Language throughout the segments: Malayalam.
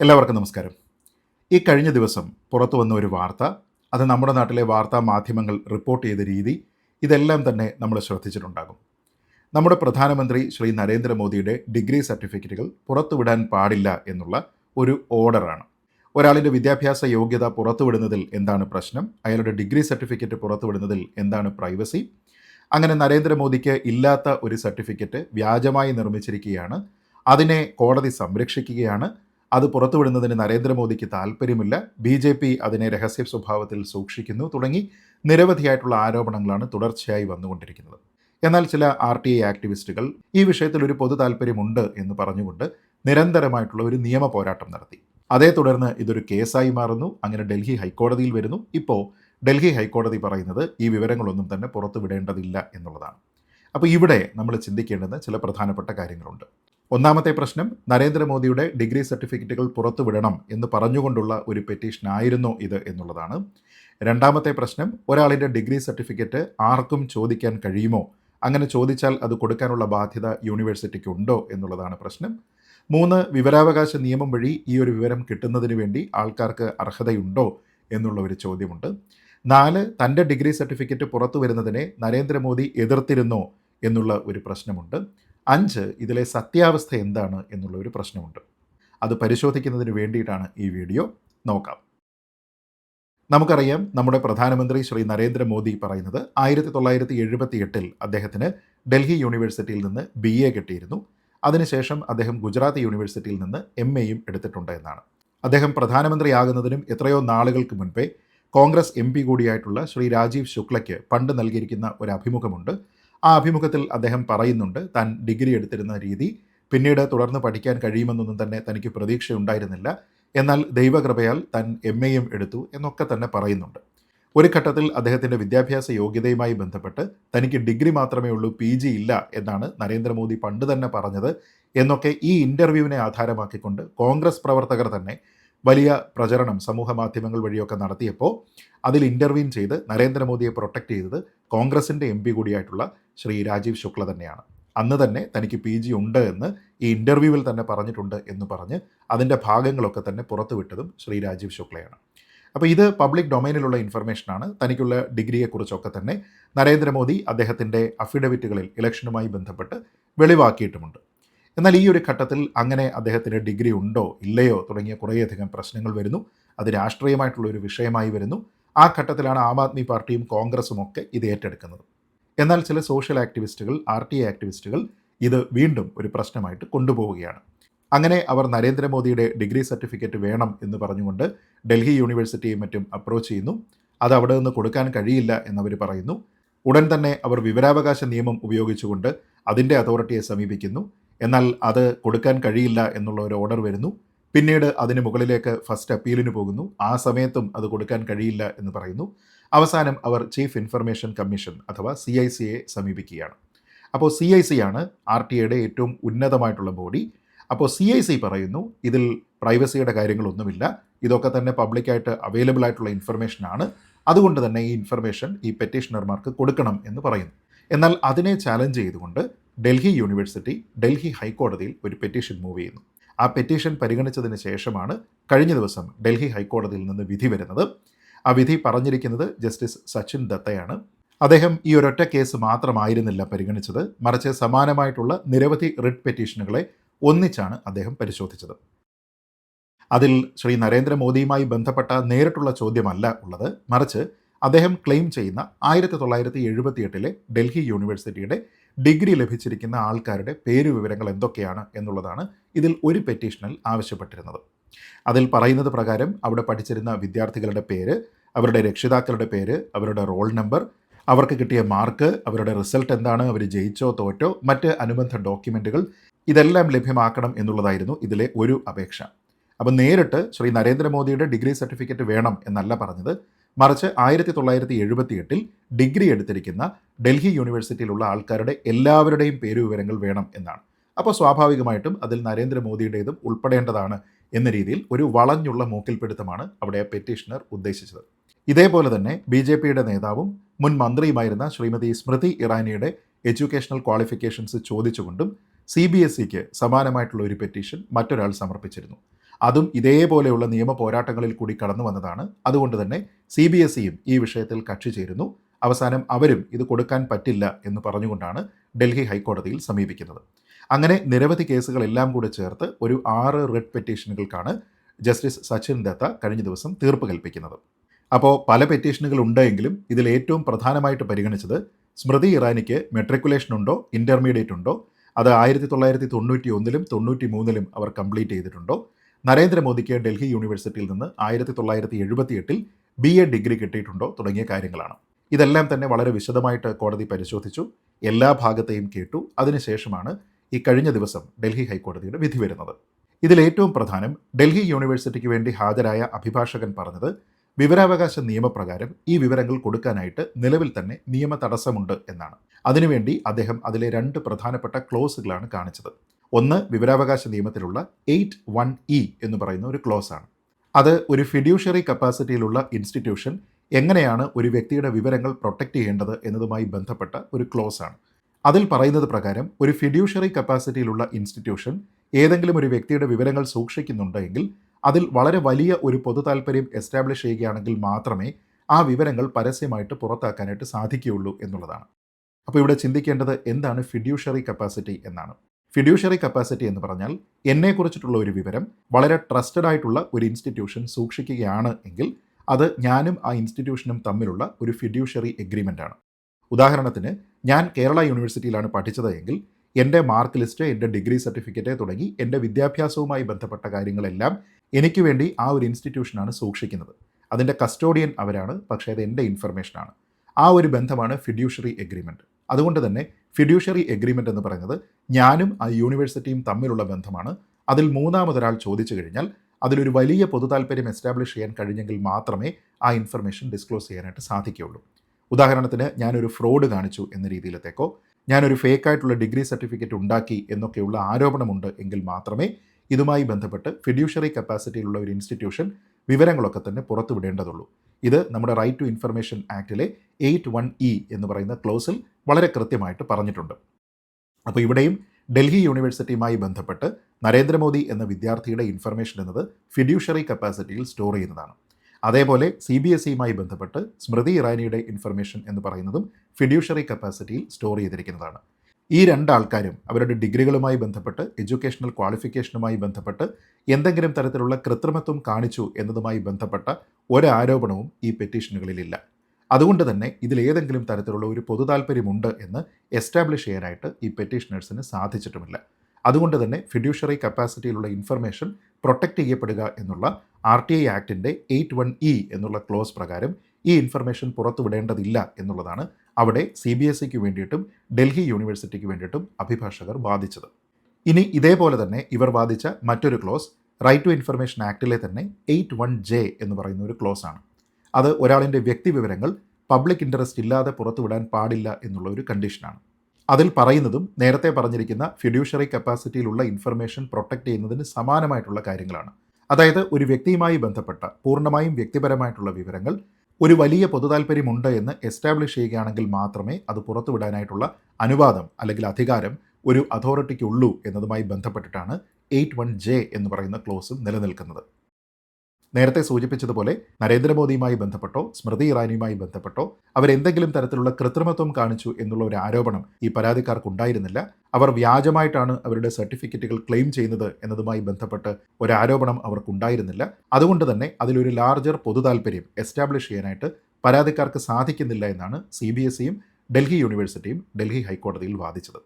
എല്ലാവർക്കും നമസ്കാരം. ഈ കഴിഞ്ഞ ദിവസം പുറത്തു വന്ന ഒരു വാർത്ത അത് നമ്മുടെ നാട്ടിലെ വാർത്താ മാധ്യമങ്ങൾ റിപ്പോർട്ട് ചെയ്ത രീതി ഇതെല്ലാം തന്നെ നമ്മൾ ശ്രദ്ധിച്ചിട്ടുണ്ടാകും. നമ്മുടെ പ്രധാനമന്ത്രി ശ്രീ നരേന്ദ്രമോദിയുടെ ഡിഗ്രി സർട്ടിഫിക്കറ്റുകൾ പുറത്തുവിടാൻ പാടില്ല എന്നുള്ള ഒരു ഓർഡറാണ് ഒരാളിന്റെ വിദ്യാഭ്യാസ യോഗ്യത പുറത്തുവിടുന്നതിൽ എന്താണ് പ്രശ്നം? അയാളുടെ ഡിഗ്രി സർട്ടിഫിക്കറ്റ് പുറത്തുവിടുന്നതിൽ എന്താണ് പ്രൈവസി അങ്ങനെ നരേന്ദ്രമോദിക്ക് ഇല്ലാത്ത ഒരു സർട്ടിഫിക്കറ്റ് വ്യാജമായി നിർമ്മിച്ചിരിക്കുകയാണ്. അതിനെ കോടതി സംരക്ഷിക്കുകയാണ്. അത് പുറത്തുവിടുന്നതിന് നരേന്ദ്രമോദിക്ക് താല്പര്യമില്ല. ബി ജെ പി അതിനെ രഹസ്യ സ്വഭാവത്തിൽ സൂക്ഷിക്കുന്നു. തുടങ്ങി നിരവധിയായിട്ടുള്ള ആരോപണങ്ങളാണ് തുടർച്ചയായി വന്നുകൊണ്ടിരിക്കുന്നത്. എന്നാൽ ചില ആർ ടി ഐ ആക്ടിവിസ്റ്റുകൾ ഈ വിഷയത്തിൽ ഒരു പൊതു താല്പര്യമുണ്ട് എന്ന് പറഞ്ഞുകൊണ്ട് നിരന്തരമായിട്ടുള്ള ഒരു നിയമ പോരാട്ടം നടത്തി. അതേ തുടർന്ന് ഇതൊരു കേസായി മാറുന്നു. അങ്ങനെ ഡൽഹി ഹൈക്കോടതിയിൽ വരുന്നു. ഇപ്പോൾ ഡൽഹി ഹൈക്കോടതി പറയുന്നത് ഈ വിവരങ്ങളൊന്നും തന്നെ പുറത്തുവിടേണ്ടതില്ല എന്നുള്ളതാണ്. അപ്പോൾ ഇവിടെ നമ്മൾ ചിന്തിക്കേണ്ടുന്ന ചില പ്രധാനപ്പെട്ട കാര്യങ്ങളുണ്ട്. ഒന്നാമത്തെ പ്രശ്നം നരേന്ദ്രമോദിയുടെ ഡിഗ്രി സർട്ടിഫിക്കറ്റുകൾ പുറത്തുവിടണം എന്ന് പറഞ്ഞുകൊണ്ടുള്ള ഒരു പെറ്റീഷൻ ആയിരുന്നോ ഇത് എന്നുള്ളതാണ്. രണ്ടാമത്തെ പ്രശ്നം ഒരാളിന്റെ ഡിഗ്രി സർട്ടിഫിക്കറ്റ് ആർക്കും ചോദിക്കാൻ കഴിയുമോ? അങ്ങനെ ചോദിച്ചാൽ അത് കൊടുക്കാനുള്ള ബാധ്യത യൂണിവേഴ്സിറ്റിക്ക് ഉണ്ടോ എന്നുള്ളതാണ് പ്രശ്നം. മൂന്ന് വിവരാവകാശ നിയമം വഴി ഈ ഒരു വിവരം കിട്ടുന്നതിന് വേണ്ടി ആൾക്കാർക്ക് അർഹതയുണ്ടോ എന്നുള്ള ഒരു ചോദ്യമുണ്ട്. നാല് തന്റെ ഡിഗ്രി സർട്ടിഫിക്കറ്റ് പുറത്തു വരുന്നതിനെ നരേന്ദ്രമോദി എതിർത്തിരുന്നോ എന്നുള്ള ഒരു പ്രശ്നമുണ്ട്. അഞ്ച് ഇതിലെ സത്യാവസ്ഥ എന്താണ് എന്നുള്ള ഒരു പ്രശ്നമുണ്ട്. അത് പരിശോധിക്കുന്നതിന് വേണ്ടിയിട്ടാണ് ഈ വീഡിയോ നോക്കാം. നമുക്കറിയാം നമ്മുടെ പ്രധാനമന്ത്രി ശ്രീ നരേന്ദ്രമോദി പറയുന്നത് ആയിരത്തി തൊള്ളായിരത്തി എഴുപത്തി എട്ടിൽ അദ്ദേഹത്തിന് ഡൽഹി യൂണിവേഴ്സിറ്റിയിൽ നിന്ന് ബി എ കിട്ടിയിരുന്നു. അതിനുശേഷം അദ്ദേഹം ഗുജറാത്ത് യൂണിവേഴ്സിറ്റിയിൽ നിന്ന് എം എയും എടുത്തിട്ടുണ്ട് എന്നാണ്. അദ്ദേഹം പ്രധാനമന്ത്രിയാകുന്നതിനും എത്രയോ നാളുകൾക്ക് മുൻപേ കോൺഗ്രസ് എം പി കൂടിയായിട്ടുള്ള ശ്രീ രാജീവ് ശുക്ലയ്ക്ക് പണ്ട് നൽകിയിരിക്കുന്ന ഒരു അഭിമുഖമുണ്ട്. ആ അഭിമുഖത്തിൽ അദ്ദേഹം പറയുന്നുണ്ട് താൻ ഡിഗ്രി എടുത്തിരുന്ന രീതി പിന്നീട് തുടർന്ന് പഠിക്കാൻ കഴിയുമെന്നൊന്നും തന്നെ തനിക്ക് പ്രതീക്ഷയുണ്ടായിരുന്നില്ല. എന്നാൽ ദൈവകൃപയാൽ താൻ എം എയും എടുത്തു എന്നൊക്കെ തന്നെ പറയുന്നുണ്ട്. ഒരു ഘട്ടത്തിൽ അദ്ദേഹത്തിന്റെ വിദ്യാഭ്യാസ യോഗ്യതയുമായി ബന്ധപ്പെട്ട് തനിക്ക് ഡിഗ്രി മാത്രമേ ഉള്ളൂ പി ജി ഇല്ല എന്നാണ് നരേന്ദ്രമോദി പണ്ട് തന്നെ പറഞ്ഞത് എന്നൊക്കെ ഈ ഇന്റർവ്യൂവിനെ ആധാരമാക്കിക്കൊണ്ട് കോൺഗ്രസ് പ്രവർത്തകർ തന്നെ വലിയ പ്രചരണം സമൂഹ മാധ്യമങ്ങൾ വഴിയൊക്കെ നടത്തിയപ്പോൾ അതിൽ ഇന്റർവ്യൂൻ ചെയ്ത് നരേന്ദ്രമോദിയെ പ്രൊട്ടക്റ്റ് ചെയ്തത് കോൺഗ്രസിന്റെ എം പി കൂടിയായിട്ടുള്ള ശ്രീ രാജീവ് ശുക്ല തന്നെയാണ്. അന്ന് തന്നെ തനിക്ക് പി ജി ഉണ്ട് എന്ന് ഈ ഇന്റർവ്യൂവിൽ തന്നെ പറഞ്ഞിട്ടുണ്ട് എന്ന് പറഞ്ഞ് അതിന്റെ ഭാഗങ്ങളൊക്കെ തന്നെ പുറത്തുവിട്ടതും ശ്രീ രാജീവ് ശുക്ലയാണ്. അപ്പോൾ ഇത് പബ്ലിക് ഡൊമൈനിലുള്ള ഇൻഫർമേഷനാണ് തനിക്കുള്ള ഡിഗ്രിയെക്കുറിച്ചൊക്കെ തന്നെ നരേന്ദ്രമോദി അദ്ദേഹത്തിന്റെ അഫിഡവിറ്റുകളിൽ ഇലക്ഷനുമായി ബന്ധപ്പെട്ട് വെളിവാക്കിയിട്ടുമുണ്ട്. എന്നാൽ ഈ ഒരു ഘട്ടത്തിൽ അങ്ങനെ അദ്ദേഹത്തിന് ഡിഗ്രി ഉണ്ടോ ഇല്ലയോ തുടങ്ങിയ കുറേയധികം പ്രശ്നങ്ങൾ വരുന്നു. അത് രാഷ്ട്രീയമായിട്ടുള്ള ഒരു വിഷയമായി വരുന്നു. ആ ഘട്ടത്തിലാണ് ആം ആദ്മി പാർട്ടിയും കോൺഗ്രസും ഒക്കെ ഇത് ഏറ്റെടുക്കുന്നത്. എന്നാൽ ചില സോഷ്യൽ ആക്ടിവിസ്റ്റുകൾ ആർ ടി ആക്ടിവിസ്റ്റുകൾ ഇത് വീണ്ടും ഒരു പ്രശ്നമായിട്ട് കൊണ്ടുപോവുകയാണ്. അങ്ങനെ അവർ നരേന്ദ്രമോദിയുടെ ഡിഗ്രി സർട്ടിഫിക്കറ്റ് വേണം എന്ന് പറഞ്ഞുകൊണ്ട് ഡൽഹി യൂണിവേഴ്സിറ്റിയും മറ്റും അപ്രോച്ച് ചെയ്യുന്നു. അത് അവിടെ നിന്ന് കൊടുക്കാൻ കഴിയില്ല എന്നവർ പറയുന്നു. ഉടൻ തന്നെ അവർ വിവരാവകാശ നിയമം ഉപയോഗിച്ചുകൊണ്ട് അതിന്റെ അതോറിറ്റിയെ സമീപിക്കുന്നു. എന്നാൽ അത് കൊടുക്കാൻ കഴിയില്ല എന്നുള്ള ഒരു ഓർഡർ വരുന്നു. പിന്നീട് അതിന് മുകളിലേക്ക് ഫസ്റ്റ് അപ്പീലിന് പോകുന്നു. ആ സമയത്തും അത് കൊടുക്കാൻ കഴിയില്ല എന്ന് പറയുന്നു. അവസാനം അവർ ചീഫ് ഇൻഫർമേഷൻ കമ്മീഷൻ അഥവാ സി ഐ സിയെ സമീപിക്കുകയാണ്. അപ്പോൾ സി ഐ സി ആണ് ആർ ടി ഐയുടെ ഏറ്റവും ഉന്നതമായിട്ടുള്ള ബോഡി അപ്പോൾ സി ഐ സി പറയുന്നു ഇതിൽ പ്രൈവസിയുടെ കാര്യങ്ങളൊന്നുമില്ല. ഇതൊക്കെ തന്നെ പബ്ലിക്കായിട്ട് അവൈലബിൾ ആയിട്ടുള്ള ഇൻഫർമേഷനാണ് അതുകൊണ്ട് തന്നെ ഈ ഇൻഫർമേഷൻ ഈ പെറ്റീഷണർമാർക്ക് കൊടുക്കണം എന്ന് പറയുന്നു. എന്നാൽ അതിനെ ചാലഞ്ച് ചെയ്തുകൊണ്ട് ഡൽഹി യൂണിവേഴ്സിറ്റി ഡൽഹി ഹൈക്കോടതിയിൽ ഒരു പെറ്റീഷൻ മൂവ് ചെയ്യുന്നു. ആ പെറ്റീഷൻ പരിഗണിച്ചതിന് ശേഷമാണ് കഴിഞ്ഞ ദിവസം ഡൽഹി ഹൈക്കോടതിയിൽ നിന്ന് വിധി വരുന്നത്. ആ വിധി പറഞ്ഞിരിക്കുന്നത് ജസ്റ്റിസ് സച്ചിൻ ദത്തയാണ്. അദ്ദേഹം ഈ ഒരൊറ്റ കേസ് മാത്രമായിരുന്നില്ല പരിഗണിച്ചത്. മറിച്ച് സമാനമായിട്ടുള്ള നിരവധി റിട്ട് പെറ്റീഷനുകളെ ഒന്നിച്ചാണ് അദ്ദേഹം പരിശോധിച്ചത്. അതിൽ ശ്രീ നരേന്ദ്രമോദിയുമായി ബന്ധപ്പെട്ട നേരിട്ടുള്ള ചോദ്യമല്ല ഉള്ളത്. മറിച്ച് അദ്ദേഹം ക്ലെയിം ചെയ്യുന്ന ആയിരത്തി തൊള്ളായിരത്തി എഴുപത്തി എട്ടിലെ ഡൽഹി യൂണിവേഴ്സിറ്റിയുടെ ഡിഗ്രി ലഭിച്ചിരിക്കുന്ന ആൾക്കാരുടെ പേര് വിവരങ്ങൾ എന്തൊക്കെയാണ് എന്നുള്ളതാണ് ഇതിൽ ഒരു പെറ്റീഷനിൽ ആവശ്യപ്പെട്ടിരുന്നത്. അതിൽ പറയുന്നത് പ്രകാരം അവിടെ പഠിച്ചിരുന്ന വിദ്യാർത്ഥികളുടെ പേര് അവരുടെ രക്ഷിതാക്കളുടെ പേര് അവരുടെ റോൾ നമ്പർ അവർക്ക് കിട്ടിയ മാർക്ക് അവരുടെ റിസൾട്ട് എന്താണ് അവർ ജയിച്ചോ തോറ്റോ മറ്റ് അനുബന്ധ ഡോക്യുമെന്റുകൾ ഇതെല്ലാം ലഭ്യമാക്കണം എന്നുള്ളതായിരുന്നു ഇതിലെ ഒരു അപേക്ഷ. അപ്പം നേരിട്ട് ശ്രീ നരേന്ദ്രമോദിയുടെ ഡിഗ്രി സർട്ടിഫിക്കറ്റ് വേണം എന്നല്ല പറഞ്ഞത്. മറിച്ച് ആയിരത്തി തൊള്ളായിരത്തി എഴുപത്തി എട്ടിൽ ഡിഗ്രി എടുത്തിരിക്കുന്ന ഡൽഹി യൂണിവേഴ്സിറ്റിയിലുള്ള ആൾക്കാരുടെ എല്ലാവരുടെയും പേരുവിവരങ്ങൾ വേണം എന്നാണ്. അപ്പോൾ സ്വാഭാവികമായിട്ടും അതിൽ നരേന്ദ്രമോദിയുടേതും ഉൾപ്പെടേണ്ടതാണ് എന്ന രീതിയിൽ ഒരു വളഞ്ഞുള്ള മൂക്കിൽ പിടുത്തമാണ് അവിടെ പെറ്റീഷണർ ഉദ്ദേശിച്ചത്. ഇതേപോലെ തന്നെ ബി ജെ പിയുടെ നേതാവും മുൻ മന്ത്രിയുമായിരുന്ന ശ്രീമതി സ്മൃതി ഇറാനിയുടെ എഡ്യൂക്കേഷണൽ ക്വാളിഫിക്കേഷൻസ് ചോദിച്ചുകൊണ്ടും സി ബി എസ് സിക്ക് സമാനമായിട്ടുള്ള ഒരു പെറ്റീഷൻ മറ്റൊരാൾ സമർപ്പിച്ചിരുന്നു. അതും ഇതേപോലെയുള്ള നിയമ പോരാട്ടങ്ങളിൽ കൂടി കടന്നു വന്നതാണ്. അതുകൊണ്ട് തന്നെ സി ബി എസ് ഇയും ഈ വിഷയത്തിൽ കക്ഷി ചേരുന്നു. അവസാനം അവരും ഇത് കൊടുക്കാൻ പറ്റില്ല എന്ന് പറഞ്ഞുകൊണ്ടാണ് ഡൽഹി ഹൈക്കോടതിയിൽ സമീപിക്കുന്നത്. അങ്ങനെ നിരവധി കേസുകളെല്ലാം കൂടെ ചേർത്ത് ഒരു ആറ് റെഡ് പെറ്റീഷനുകൾക്കാണ് ജസ്റ്റിസ് സച്ചിൻ ദത്ത കഴിഞ്ഞ ദിവസം തീർപ്പ് കൽപ്പിക്കുന്നത്. അപ്പോൾ പല പെറ്റീഷനുകൾ ഉണ്ടെങ്കിലും ഇതിൽ ഏറ്റവും പ്രധാനമായിട്ട് പരിഗണിച്ചത് സ്മൃതി ഇറാനിക്ക് മെട്രിക്കുലേഷൻ ഉണ്ടോ ഇന്റർമീഡിയറ്റ് ഉണ്ടോ അത് ആയിരത്തി തൊള്ളായിരത്തി തൊണ്ണൂറ്റി ഒന്നിലും തൊണ്ണൂറ്റി മൂന്നിലും അവർ കംപ്ലീറ്റ് ചെയ്തിട്ടുണ്ടോ നരേന്ദ്രമോദിക്ക് ഡൽഹി യൂണിവേഴ്സിറ്റിയിൽ നിന്ന് ആയിരത്തി തൊള്ളായിരത്തി എഴുപത്തി എട്ടിൽ ബി എ ഡിഗ്രി കിട്ടിയിട്ടുണ്ടോ തുടങ്ങിയ കാര്യങ്ങളാണ്. ഇതെല്ലാം തന്നെ വളരെ വിശദമായിട്ട് കോടതി പരിശോധിച്ചു. എല്ലാ ഭാഗത്തെയും കേട്ടു. അതിനുശേഷമാണ് ഈ കഴിഞ്ഞ ദിവസം ഡൽഹി ഹൈക്കോടതിയുടെ വിധി വരുന്നത്. ഇതിലേറ്റവും പ്രധാനം ഡൽഹി യൂണിവേഴ്സിറ്റിക്ക് വേണ്ടി ഹാജരായ അഭിഭാഷകൻ പറഞ്ഞത് വിവരാവകാശ നിയമപ്രകാരം ഈ വിവരങ്ങൾ കൊടുക്കാനായിട്ട് നിലവിൽ തന്നെ നിയമ തടസ്സമുണ്ട് എന്നാണ്. അതിനുവേണ്ടി അദ്ദേഹം അതിലെ രണ്ട് പ്രധാനപ്പെട്ട ക്ലോസുകളാണ് കാണിച്ചത്. ഒന്ന് വിവരാവകാശ നിയമത്തിലുള്ള എയ്റ്റ് വൺ ഇ എന്ന് പറയുന്ന ഒരു ക്ലോസ് ആണ് അത് ഒരു ഫിഡ്യൂഷ്യറി കപ്പാസിറ്റിയിലുള്ള ഇൻസ്റ്റിറ്റ്യൂഷൻ എങ്ങനെയാണ് ഒരു വ്യക്തിയുടെ വിവരങ്ങൾ പ്രൊട്ടക്റ്റ് ചെയ്യേണ്ടത് എന്നതുമായി ബന്ധപ്പെട്ട ഒരു ക്ലോസ് ആണ്. അതിൽ പറയുന്നത് പ്രകാരം ഒരു ഫിഡ്യൂഷ്യറി കപ്പാസിറ്റിയിലുള്ള ഇൻസ്റ്റിറ്റ്യൂഷൻ ഏതെങ്കിലും ഒരു വ്യക്തിയുടെ വിവരങ്ങൾ സൂക്ഷിക്കുന്നുണ്ടെങ്കിൽ അതിൽ വളരെ വലിയ ഒരു പൊതു താല്പര്യം എസ്റ്റാബ്ലിഷ് ചെയ്യുകയാണെങ്കിൽ മാത്രമേ ആ വിവരങ്ങൾ പരസ്യമായിട്ട് പുറത്താക്കാനായിട്ട് സാധിക്കുകയുള്ളൂ എന്നുള്ളതാണ്. അപ്പോൾ ഇവിടെ ചിന്തിക്കേണ്ടത് എന്താണ് ഫിഡ്യൂഷ്യറി കപ്പാസിറ്റി എന്നാണ്. ഫിഡ്യൂഷ്യറി കപ്പാസിറ്റി എന്ന് പറഞ്ഞാൽ എന്നെക്കുറിച്ചിട്ടുള്ള ഒരു വിവരം വളരെ ട്രസ്റ്റഡ് ആയിട്ടുള്ള ഒരു ഇൻസ്റ്റിറ്റ്യൂഷൻ സൂക്ഷിക്കുകയാണ് എങ്കിൽ അത് ഞാനും ആ ഇൻസ്റ്റിറ്റ്യൂഷനും തമ്മിലുള്ള ഒരു ഫിഡ്യൂഷ്യറി എഗ്രിമെന്റ് ആണ്. ഉദാഹരണത്തിന് ഞാൻ കേരള യൂണിവേഴ്സിറ്റിയിലാണ് പഠിച്ചത് എങ്കിൽ എന്റെ മാർക്ക് ലിസ്റ്റ് എന്റെ ഡിഗ്രി സർട്ടിഫിക്കറ്റ് തുടങ്ങി എന്റെ വിദ്യാഭ്യാസവുമായി ബന്ധപ്പെട്ട കാര്യങ്ങളെല്ലാം എനിക്ക് വേണ്ടി ആ ഒരു ഇൻസ്റ്റിറ്റ്യൂഷനാണ് സൂക്ഷിക്കുന്നത്. അതിന്റെ കസ്റ്റോഡിയൻ അവരാണ് പക്ഷേ അത് എന്റെ ഇൻഫർമേഷനാണ് ആ ഒരു ബന്ധമാണ് ഫിഡ്യൂഷറി എഗ്രിമെന്റ് അതുകൊണ്ട് തന്നെ ഫിഡ്യൂഷറി എഗ്രിമെന്റ് എന്ന് പറയുന്നത് ഞാനും ആ യൂണിവേഴ്സിറ്റിയും തമ്മിലുള്ള ബന്ധമാണ്. അതിൽ മൂന്നാമതൊരാൾ ചോദിച്ചു കഴിഞ്ഞാൽ അതിലൊരു വലിയ പൊതു താല്പര്യം എസ്റ്റാബ്ലിഷ് ചെയ്യാൻ കഴിഞ്ഞെങ്കിൽ മാത്രമേ ആ ഇൻഫർമേഷൻ ഡിസ്ക്ലോസ് ചെയ്യാനായിട്ട് സാധിക്കുകയുള്ളൂ. ഉദാഹരണത്തിന് ഞാനൊരു ഫ്രോഡ് കാണിച്ചു എന്ന രീതിയിലത്തേക്കോ ഞാനൊരു ഫേക്കായിട്ടുള്ള ഡിഗ്രി സർട്ടിഫിക്കറ്റ് ഉണ്ടാക്കി എന്നൊക്കെയുള്ള ആരോപണമുണ്ട് എങ്കിൽ മാത്രമേ ഇതുമായി ബന്ധപ്പെട്ട് ഫിഡ്യൂഷറി കപ്പാസിറ്റിയിലുള്ള ഒരു ഇൻസ്റ്റിറ്റ്യൂഷൻ വിവരങ്ങളൊക്കെ തന്നെ പുറത്തുവിടേണ്ടതുള്ളൂ. ഇത് നമ്മുടെ റൈറ്റ് ടു ഇൻഫർമേഷൻ ആക്ടിലെ എയ്റ്റ് വൺ ഇ എന്ന് പറയുന്ന ക്ലോസിൽ വളരെ കൃത്യമായിട്ട് പറഞ്ഞിട്ടുണ്ട്. അപ്പോൾ ഇവിടെയും ഡൽഹി യൂണിവേഴ്സിറ്റിയുമായി ബന്ധപ്പെട്ട് നരേന്ദ്രമോദി എന്ന വിദ്യാർത്ഥിയുടെ ഇൻഫർമേഷൻ എന്നത് ഫിഡ്യൂഷറി കപ്പാസിറ്റിയിൽ സ്റ്റോർ ചെയ്യുന്നതാണ്. അതേപോലെ സി ബി എസ് ഇയുമായി ബന്ധപ്പെട്ട് സ്മൃതി ഇറാനിയുടെ ഇൻഫർമേഷൻ എന്ന് പറയുന്നതും ഫിഡ്യൂഷറി കപ്പാസിറ്റിയിൽ സ്റ്റോർ ചെയ്തിരിക്കുന്നതാണ്. ഈ രണ്ടാൾക്കാരും അവരുടെ ഡിഗ്രികളുമായി ബന്ധപ്പെട്ട് എഡ്യൂക്കേഷണൽ ക്വാളിഫിക്കേഷനുമായി ബന്ധപ്പെട്ട് എന്തെങ്കിലും തരത്തിലുള്ള കൃത്രിമത്വം കാണിച്ചു എന്നതുമായി ബന്ധപ്പെട്ട ഒരാരോപണവും ഈ പെറ്റീഷനുകളിലില്ല. അതുകൊണ്ട് തന്നെ ഇതിലേതെങ്കിലും തരത്തിലുള്ള ഒരു പൊതു താല്പര്യമുണ്ട് എന്ന് എസ്റ്റാബ്ലിഷ് ചെയ്യാനായിട്ട് ഈ പെറ്റീഷനേഴ്സിന് സാധിച്ചിട്ടുമില്ല. അതുകൊണ്ട് തന്നെ ഫിഡ്യൂഷറി കപ്പാസിറ്റിയിലുള്ള ഇൻഫർമേഷൻ പ്രൊട്ടക്റ്റ് ചെയ്യപ്പെടുക എന്നുള്ള ആർ ടി ഐ ആക്ടിന്റെ എയ്റ്റ് വൺ ഇ എന്നുള്ള ക്ലോസ് പ്രകാരം ഈ ഇൻഫർമേഷൻ പുറത്തുവിടേണ്ടതില്ല എന്നുള്ളതാണ് അവിടെ സി ബി എസ് സിക്ക് വേണ്ടിയിട്ടും ഡൽഹി യൂണിവേഴ്സിറ്റിക്ക് വേണ്ടിയിട്ടും അഭിഭാഷകർ വാദിച്ചത്. ഇനി ഇതേപോലെ തന്നെ ഇവർ വാദിച്ച മറ്റൊരു ക്ലോസ് റൈറ്റ് ടു ഇൻഫർമേഷൻ ആക്ടിലെ തന്നെ എയ്റ്റ് വൺ ജെ എന്ന് പറയുന്ന ഒരു ക്ലോസ് ആണ്. അത് ഒരാളിന്റെ വ്യക്തി വിവരങ്ങൾ പബ്ലിക് ഇൻട്രസ്റ്റ് ഇല്ലാതെ പുറത്തുവിടാൻ പാടില്ല എന്നുള്ള ഒരു കണ്ടീഷനാണ് അതിൽ പറയുന്നതും നേരത്തെ പറഞ്ഞിരിക്കുന്ന ഫിഡ്യൂഷറി കപ്പാസിറ്റിയിലുള്ള ഇൻഫർമേഷൻ പ്രൊട്ടക്റ്റ് ചെയ്യുന്നതിന് സമാനമായിട്ടുള്ള കാര്യങ്ങളാണ്. അതായത് ഒരു വ്യക്തിയുമായി ബന്ധപ്പെട്ട പൂർണമായും വ്യക്തിപരമായിട്ടുള്ള വിവരങ്ങൾ ഒരു വലിയ പൊതുതാൽപര്യമുണ്ട് എന്ന് എസ്റ്റാബ്ലിഷ് ചെയ്യുകയാണെങ്കിൽ മാത്രമേ അത് പുറത്തുവിടാനായിട്ടുള്ള അനുവാദം അല്ലെങ്കിൽ അധികാരം ഒരു അതോറിറ്റിക്കുള്ളൂ എന്നതുമായി ബന്ധപ്പെട്ടിട്ടാണ് എയ്റ്റ് വൺ ജെ എന്ന് പറയുന്ന ക്ലോസും നിലനിൽക്കുന്നത്. നേരത്തെ സൂചിപ്പിച്ചതുപോലെ നരേന്ദ്രമോദിയുമായി ബന്ധപ്പെട്ടോ സ്മൃതി ഇറാനിയുമായി ബന്ധപ്പെട്ടോ അവരെന്തെങ്കിലും തരത്തിലുള്ള കൃത്രിമത്വം കാണിച്ചു എന്നുള്ള ഒരു ആരോപണം ഈ പരാതിക്കാർക്ക് ഉണ്ടായിരുന്നില്ല അവർ വ്യാജമായിട്ടാണ് അവരുടെ സർട്ടിഫിക്കറ്റുകൾ ക്ലെയിം ചെയ്യുന്നത് എന്നതുമായി ബന്ധപ്പെട്ട് ഒരാരോപണം അവർക്കുണ്ടായിരുന്നില്ല. അതുകൊണ്ട് തന്നെ അതിലൊരു ലാർജർ പൊതു താല്പര്യം എസ്റ്റാബ്ലിഷ് ചെയ്യാനായിട്ട് പരാതിക്കാർക്ക് സാധിക്കുന്നില്ല എന്നാണ് സി ബി എസ് സിയും ഡൽഹി യൂണിവേഴ്സിറ്റിയും ഡൽഹി ഹൈക്കോടതിയിൽ വാദിച്ചത്.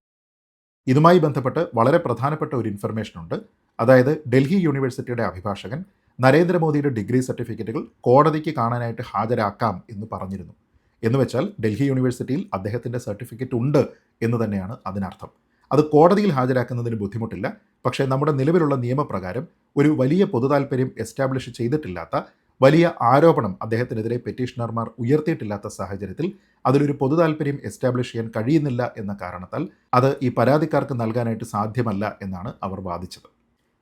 ഇതുമായി ബന്ധപ്പെട്ട് വളരെ പ്രധാനപ്പെട്ട ഒരു ഇൻഫർമേഷൻ ഉണ്ട് അതായത് ഡൽഹി യൂണിവേഴ്സിറ്റിയുടെ അഭിഭാഷകൻ നരേന്ദ്രമോദിയുടെ ഡിഗ്രി സർട്ടിഫിക്കറ്റുകൾ കോടതിക്ക് കാണാനായിട്ട് ഹാജരാക്കാം എന്ന് പറഞ്ഞിരുന്നു. എന്ന് വെച്ചാൽ ഡൽഹി യൂണിവേഴ്സിറ്റിയിൽ അദ്ദേഹത്തിന്റെ സർട്ടിഫിക്കറ്റ് ഉണ്ട് എന്ന് തന്നെയാണ് അതിനർത്ഥം. അത് കോടതിയിൽ ഹാജരാക്കുന്നതിന് ബുദ്ധിമുട്ടില്ല. പക്ഷേ നമ്മുടെ നിലവിലുള്ള നിയമപ്രകാരം ഒരു വലിയ പൊതുതാൽപര്യം എസ്റ്റാബ്ലിഷ് ചെയ്തിട്ടില്ലാത്ത വലിയ ആരോപണം അദ്ദേഹത്തിനെതിരെ പെറ്റീഷണർമാർ ഉയർത്തിയിട്ടില്ലാത്ത സാഹചര്യത്തിൽ അതിലൊരു പൊതുതാൽപര്യം എസ്റ്റാബ്ലിഷ് ചെയ്യാൻ കഴിയുന്നില്ല എന്ന കാരണത്താൽ അത് ഈ പരാതിക്കാർക്ക് നൽകാനായിട്ട് സാധ്യമല്ല എന്നാണ് അവർ വാദിച്ചത്.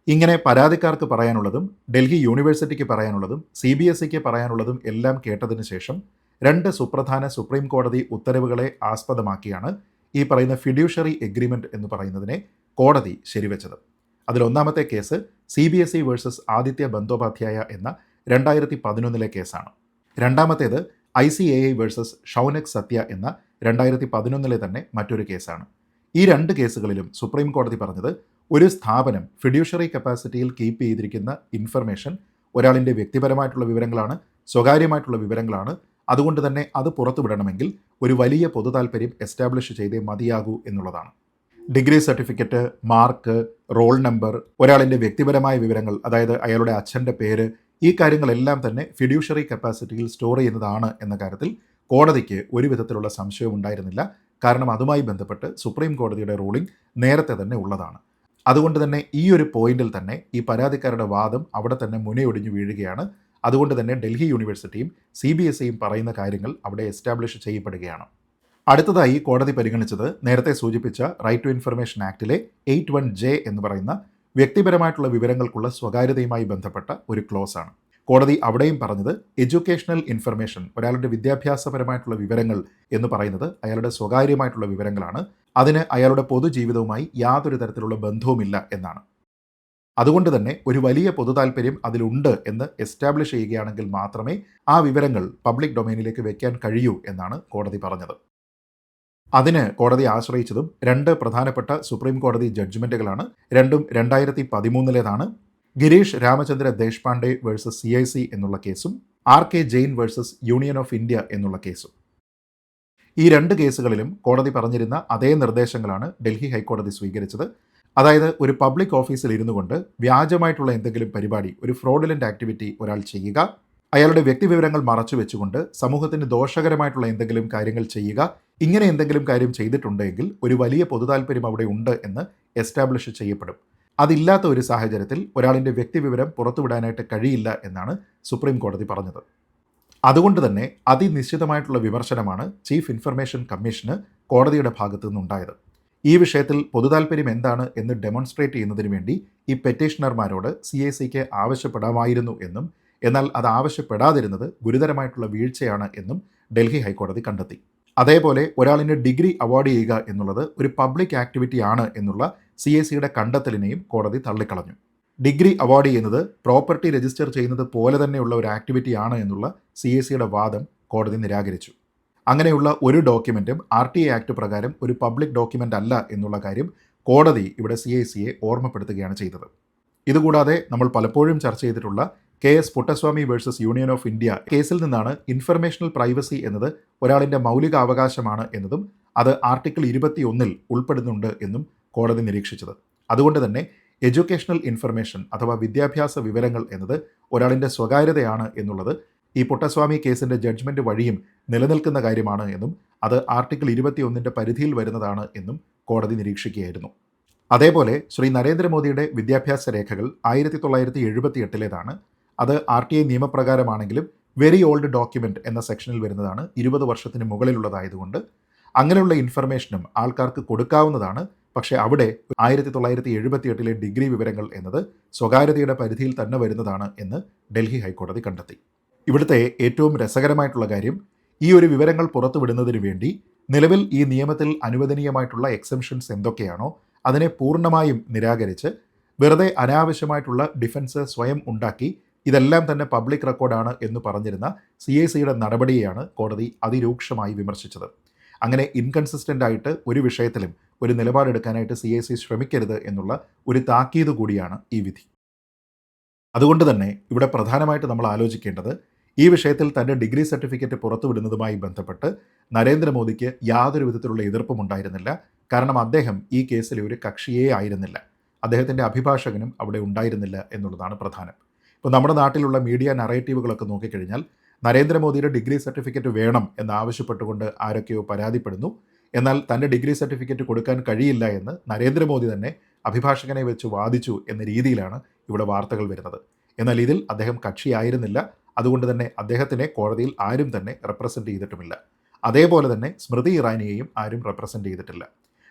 ഇങ്ങനെ പരാതിക്കാർക്ക് പറയാനുള്ളതും ഡൽഹി യൂണിവേഴ്സിറ്റിക്ക് പറയാനുള്ളതും സി ബി എസ് സിക്ക് പറയാനുള്ളതും എല്ലാം കേട്ടതിന് ശേഷം രണ്ട് സുപ്രധാന സുപ്രീം കോടതി ഉത്തരവുകളെ ആസ്പദമാക്കിയാണ് ഈ പറയുന്ന ഫിഡ്യൂഷറി എഗ്രിമെന്റ് എന്ന് പറയുന്നതിനെ കോടതി ശരിവെച്ചത്. അതിലൊന്നാമത്തെ case C B S E versus Aditya Bandopadhyay എന്ന രണ്ടായിരത്തി പതിനൊന്നിലെ കേസാണ്. രണ്ടാമത്തേത് I C A I versus Shaunak Satya എന്ന രണ്ടായിരത്തി പതിനൊന്നിലെ തന്നെ മറ്റൊരു കേസാണ്. ഈ രണ്ട് കേസുകളിലും സുപ്രീം കോടതി പറഞ്ഞത് ഒരു സ്ഥാപനം ഫിഡ്യൂഷറി കപ്പാസിറ്റിയിൽ കീപ്പ് ചെയ്തിരിക്കുന്ന ഇൻഫർമേഷൻ ഒരാളിന്റെ വ്യക്തിപരമായിട്ടുള്ള വിവരങ്ങളാണ് സ്വകാര്യമായിട്ടുള്ള വിവരങ്ങളാണ്. അതുകൊണ്ട് തന്നെ അത് പുറത്തുവിടണമെങ്കിൽ ഒരു വലിയ പൊതു താല്പര്യം എസ്റ്റാബ്ലിഷ് ചെയ്തേ മതിയാകൂ എന്നുള്ളതാണ്. Degree certificate mark roll number ഒരാളിന്റെ വ്യക്തിപരമായ വിവരങ്ങൾ അതായത് അയാളുടെ അച്ഛന്റെ പേര് ഈ കാര്യങ്ങളെല്ലാം തന്നെ ഫിഡ്യൂഷറി കപ്പാസിറ്റിയിൽ സ്റ്റോർ ചെയ്യുന്നതാണ് എന്ന കാര്യത്തിൽ കോടതിക്ക് ഒരു വിധത്തിലുള്ള സംശയവും ഉണ്ടായിരുന്നില്ല. കാരണം അതുമായി ബന്ധപ്പെട്ട് സുപ്രീം കോടതിയുടെ റൂളിംഗ് നേരത്തെ തന്നെ ഉള്ളതാണ്. അതുകൊണ്ട് തന്നെ ഈ ഒരു പോയിന്റിൽ തന്നെ ഈ പരാതിക്കാരുടെ വാദം അവിടെ തന്നെ മുനയൊടിഞ്ഞു വീഴുകയാണ്. അതുകൊണ്ട് തന്നെ ഡൽഹി യൂണിവേഴ്സിറ്റിയും സി ബി എസ് ഇയും പറയുന്ന കാര്യങ്ങൾ അവിടെ എസ്റ്റാബ്ലിഷ് ചെയ്യപ്പെടുകയാണ്. അടുത്തതായി കോടതി പരിഗണിച്ചത് നേരത്തെ സൂചിപ്പിച്ച റൈറ്റ് ടു ഇൻഫർമേഷൻ ആക്ടിലെ എയ്റ്റ് വൺ ജെ എന്ന് പറയുന്ന വ്യക്തിപരമായിട്ടുള്ള വിവരങ്ങൾക്കുള്ള സ്വകാര്യതയുമായി ബന്ധപ്പെട്ട ഒരു ക്ലോസ് ആണ്. കോടതി അവിടെയും പറഞ്ഞത് എഡ്യൂക്കേഷണൽ ഇൻഫർമേഷൻ ഒരാളുടെ വിദ്യാഭ്യാസപരമായിട്ടുള്ള വിവരങ്ങൾ എന്ന് പറയുന്നത് അയാളുടെ സ്വകാര്യമായിട്ടുള്ള വിവരങ്ങളാണ്. അതിന് അയാളുടെ പൊതുജീവിതവുമായി യാതൊരു തരത്തിലുള്ള ബന്ധവുമില്ല എന്നാണ്. അതുകൊണ്ട് തന്നെ ഒരു വലിയ പൊതു താല്പര്യം അതിലുണ്ട് എന്ന് എസ്റ്റാബ്ലിഷ് ചെയ്യുകയാണെങ്കിൽ മാത്രമേ ആ വിവരങ്ങൾ പബ്ലിക് ഡൊമൈനിലേക്ക് വെക്കാൻ കഴിയൂ എന്നാണ് കോടതി പറഞ്ഞത്. അതിന് കോടതി ആശ്രയിച്ചതും രണ്ട് പ്രധാനപ്പെട്ട സുപ്രീം കോടതി ജഡ്ജ്മെന്റുകളാണ് രണ്ടും രണ്ടായിരത്തി പതിമൂന്നിലേതാണ് ഗിരീഷ് രാമചന്ദ്ര ദേശ്പാണ്ഡെ വേഴ്സസ് സി എന്നുള്ള കേസും R K Jain versus union of India എന്നുള്ള കേസും. ഈ രണ്ട് കേസുകളിലും കോടതി പറഞ്ഞിരുന്ന അതേ നിർദ്ദേശങ്ങളാണ് ഡൽഹി ഹൈക്കോടതി സ്വീകരിച്ചത്. അതായത് ഒരു പബ്ലിക് ഓഫീസിൽ ഇരുന്നു കൊണ്ട് വ്യാജമായിട്ടുള്ള എന്തെങ്കിലും പരിപാടി ഒരു ഫ്രോഡുലന്റ് ആക്ടിവിറ്റി ഒരാൾ ചെയ്യുക അയാളുടെ വ്യക്തിവിവരങ്ങൾ മറച്ചു വെച്ചുകൊണ്ട് സമൂഹത്തിന് ദോഷകരമായിട്ടുള്ള എന്തെങ്കിലും കാര്യങ്ങൾ ചെയ്യുക ഇങ്ങനെ എന്തെങ്കിലും കാര്യം ചെയ്തിട്ടുണ്ടെങ്കിൽ ഒരു വലിയ പൊതുതാൽപര്യം അവിടെ ഉണ്ട് എന്ന് എസ്റ്റാബ്ലിഷ് ചെയ്യപ്പെടും. അതില്ലാത്ത ഒരു സാഹചര്യത്തിൽ ഒരാളിന്റെ വ്യക്തിവിവരം പുറത്തുവിടാനായിട്ട് കഴിയില്ല എന്നാണ് സുപ്രീം കോടതി പറഞ്ഞത്. അതുകൊണ്ട് തന്നെ അതിനിശ്ചിതമായിട്ടുള്ള വിമർശനമാണ് ചീഫ് ഇൻഫർമേഷൻ കമ്മീഷന് കോടതിയുടെ ഭാഗത്തു നിന്നുണ്ടായത്. ഈ വിഷയത്തിൽ പൊതുതാൽപര്യം എന്താണ് എന്ന് ഡെമോൺസ്ട്രേറ്റ് ചെയ്യുന്നതിന് വേണ്ടി ഈ പെറ്റീഷണർമാരോട് സി എ സിക്ക് ആവശ്യപ്പെടാമായിരുന്നു എന്നും എന്നാൽ അത് ആവശ്യപ്പെടാതിരുന്നത് ഗുരുതരമായിട്ടുള്ള വീഴ്ചയാണ് എന്നും ഡൽഹി ഹൈക്കോടതി കണ്ടെത്തി. അതേപോലെ ഒരാളിന് ഡിഗ്രി അവാർഡ് ചെയ്യുക എന്നുള്ളത് ഒരു പബ്ലിക് ആക്ടിവിറ്റി ആണ് എന്നുള്ള സി എ സിയുടെ കണ്ടെത്തലിനെയും കോടതി തള്ളിക്കളഞ്ഞു. ഡിഗ്രി അവാർഡ് ചെയ്യുന്നത് പ്രോപ്പർട്ടി രജിസ്റ്റർ ചെയ്യുന്നത് പോലെ തന്നെയുള്ള ഒരു ആക്ടിവിറ്റി ആണ് എന്നുള്ള സി എ സിയുടെ വാദം കോടതി നിരാകരിച്ചു. അങ്ങനെയുള്ള ഒരു ഡോക്യുമെന്റും ആർ ടി ആക്ട് പ്രകാരം ഒരു പബ്ലിക് ഡോക്യുമെന്റ് അല്ല എന്നുള്ള കാര്യം കോടതി ഇവിടെ സി ഐ സിയെ ഓർമ്മപ്പെടുത്തുകയാണ് ചെയ്തത്. ഇതുകൂടാതെ നമ്മൾ പലപ്പോഴും ചർച്ച ചെയ്തിട്ടുള്ള K S Puttaswamy versus union of India കേസിൽ നിന്നാണ് ഇൻഫർമേഷണൽ പ്രൈവസി എന്നത് ഒരാളിന്റെ മൗലിക അവകാശമാണ് എന്നതും അത് ആർട്ടിക്കിൾ ഇരുപത്തി ഒന്നിൽ ഉൾപ്പെടുന്നുണ്ട് എന്നും കോടതി നിരീക്ഷിച്ചത്. അതുകൊണ്ട് തന്നെ എഡ്യൂക്കേഷണൽ ഇൻഫർമേഷൻ അഥവാ വിദ്യാഭ്യാസ വിവരങ്ങൾ എന്നത് ഒരാളിന്റെ സ്വകാര്യതയാണ് എന്നുള്ളത് ഈ പുട്ടസ്വാമി കേസിന്റെ ജഡ്ജ്മെന്റ് വഴിയും നിലനിൽക്കുന്ന കാര്യമാണ് എന്നും അത് ആർട്ടിക്കിൾ ഇരുപത്തി ഒന്നിന്റെ പരിധിയിൽ വരുന്നതാണ് എന്നും കോടതി നിരീക്ഷിക്കുകയായിരുന്നു. അതേപോലെ ശ്രീ നരേന്ദ്രമോദിയുടെ വിദ്യാഭ്യാസ രേഖകൾ ആയിരത്തി തൊള്ളായിരത്തി എഴുപത്തി എട്ടിലേതാണ് അത് ആർ ടി ഐ നിയമപ്രകാരമാണെങ്കിലും വെരി ഓൾഡ് ഡോക്യുമെന്റ് എന്ന സെക്ഷനിൽ വരുന്നതാണ്. ഇരുപത് വർഷത്തിന് മുകളിലുള്ളതായതുകൊണ്ട് അങ്ങനെയുള്ള ഇൻഫർമേഷനും ആൾക്കാർക്ക് കൊടുക്കാവുന്നതാണ്. പക്ഷേ അവിടെ ആയിരത്തി തൊള്ളായിരത്തി എഴുപത്തി എട്ടിലെ ഡിഗ്രി വിവരങ്ങൾ എന്നത് സ്വകാര്യതയുടെ പരിധിയിൽ തന്നെ വരുന്നതാണ് എന്ന് ഡൽഹി ഹൈക്കോടതി കണ്ടെത്തി. ഇവിടുത്തെ ഏറ്റവും രസകരമായിട്ടുള്ള കാര്യം ഈ ഒരു വിവരങ്ങൾ പുറത്തുവിടുന്നതിന് വേണ്ടി നിലവിൽ ഈ നിയമത്തിൽ അനുവദനീയമായിട്ടുള്ള എക്സംഷൻസ് എന്തൊക്കെയാണോ അതിനെ പൂർണമായും നിരാകരിച്ച് വെറുതെ അനാവശ്യമായിട്ടുള്ള ഡിഫൻസ് സ്വയം ഉണ്ടാക്കി ഇതെല്ലാം തന്നെ പബ്ലിക് റെക്കോർഡാണ് എന്ന് പറഞ്ഞിരുന്ന സി എ സിയുടെ നടപടിയെയാണ് കോടതി അതിരൂക്ഷമായി വിമർശിച്ചത്. അങ്ങനെ ഇൻകൺസിസ്റ്റന്റ് ആയിട്ട് ഒരു വിഷയത്തിലും ഒരു നിലപാടെടുക്കാനായിട്ട് സി എ സി ശ്രമിക്കരുത് എന്നുള്ള ഒരു താക്കീത് കൂടിയാണ് ഈ വിധി. അതുകൊണ്ട് തന്നെ ഇവിടെ പ്രധാനമായിട്ട് നമ്മൾ ആലോചിക്കേണ്ടത് ഈ വിഷയത്തിൽ തന്റെ ഡിഗ്രി സർട്ടിഫിക്കറ്റ് പുറത്തുവിടുന്നതുമായി ബന്ധപ്പെട്ട് നരേന്ദ്രമോദിക്ക് യാതൊരു വിധത്തിലുള്ള എതിർപ്പും ഉണ്ടായിരുന്നില്ല. കാരണം അദ്ദേഹം ഈ കേസിലെ ഒരു കക്ഷിയേ ആയിരുന്നില്ല. അദ്ദേഹത്തിന്റെ അഭിഭാഷകനും അവിടെ ഉണ്ടായിരുന്നില്ല എന്നുള്ളതാണ് പ്രധാനം. ഇപ്പോൾ നമ്മുടെ നാട്ടിലുള്ള മീഡിയ നറേറ്റീവുകളൊക്കെ നോക്കിക്കഴിഞ്ഞാൽ നരേന്ദ്രമോദിയുടെ ഡിഗ്രി സർട്ടിഫിക്കറ്റ് വേണം എന്നാവശ്യപ്പെട്ടുകൊണ്ട് ആരൊക്കെയോ പരാതിപ്പെടുന്നു. എന്നാൽ തന്റെ ഡിഗ്രി സർട്ടിഫിക്കറ്റ് കൊടുക്കാൻ കഴിയില്ല എന്ന് നരേന്ദ്രമോദി തന്നെ അഭിഭാഷകനെ വെച്ച് വാദിച്ചു എന്ന രീതിയിലാണ് ഇവിടെ വാർത്തകൾ വരുന്നത്. എന്നാൽ ഇതിൽ അദ്ദേഹം കക്ഷിയായിരുന്നില്ല. അതുകൊണ്ട് തന്നെ അദ്ദേഹത്തിനെ കോടതിയിൽ ആരും തന്നെ റെപ്രസെന്റ് ചെയ്തിട്ടുമില്ല. അതേപോലെ തന്നെ സ്മൃതി ഇറാനിയെയും ആരും റെപ്രസെന്റ് ചെയ്തിട്ടില്ല.